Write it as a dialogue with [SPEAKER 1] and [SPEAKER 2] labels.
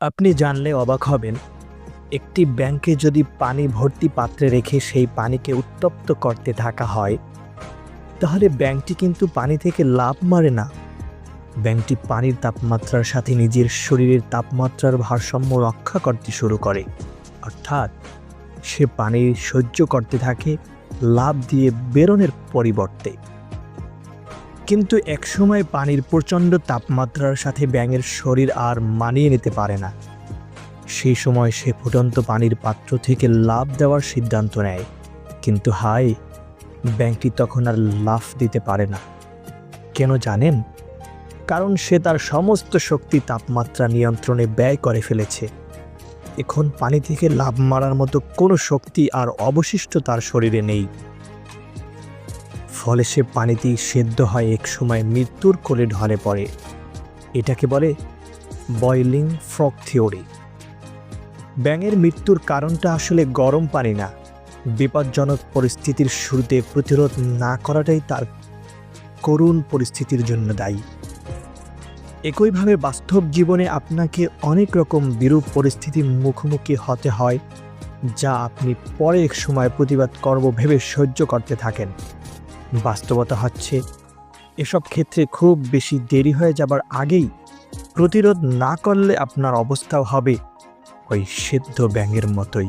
[SPEAKER 1] আপনি জানলে অবাক হবেন, একটি ব্যাংকে যদি পানি ভর্তি পাত্রে রেখে সেই পানিকে উত্তপ্ত করতে থাকা হয়, তাহলে ব্যাংকটি কিন্তু পানি থেকে লাভ মারে না। ব্যাংকটি পানির তাপমাত্রার সাথে নিজের শরীরের তাপমাত্রার ভারসাম্য রক্ষা করতে শুরু করে। অর্থাৎ, সে পানি সহ্য করতে থাকে, লাভ দিয়ে বেরোনের পরিবর্তে। কিন্তু একসময় পানির প্রচণ্ড তাপমাত্রার সাথে ব্যাঙের শরীর আর মানিয়ে নিতে পারে না। সেই সময় সে ফুটন্ত পানির পাত্র থেকে লাভ দেওয়ার সিদ্ধান্ত নেয়। কিন্তু হাই ব্যাংকটি তখন আর লাফ দিতে পারে না। কেন জানেন? কারণ সে তার সমস্ত শক্তি তাপমাত্রা নিয়ন্ত্রণে ব্যয় করে ফেলেছে। এখন পানি থেকে লাভ মারার মতো কোনো শক্তি আর অবশিষ্ট তার শরীরে নেই। ফলে সে পানিতেই সেদ্ধ হয় এক সময় মৃত্যুর কোলে ঢলে পড়ে। এটাকে বলে বয়লিং ফ্রক থিওরি ব্যাঙের মৃত্যুর কারণটা আসলে গরম পানি না। বিপজ্জনক পরিস্থিতির শুরুতে প্রতিরোধ না করাটাই তার করুণ পরিস্থিতির জন্য দায়ী। একইভাবে বাস্তব জীবনে আপনাকে অনেক রকম বিরূপ পরিস্থিতির মুখোমুখি হতে হয়, যা আপনি পরে এক সময় প্রতিবাদ করব ভেবে সহ্য করতে থাকেন। বাস্তবতা হচ্ছে, এসব ক্ষেত্রে খুব বেশি দেরি হয়ে যাবার আগেই প্রতিরোধ না করলে আপনার অবস্থাও হবে ওই সেদ্ধ ব্যাঙের মতোই।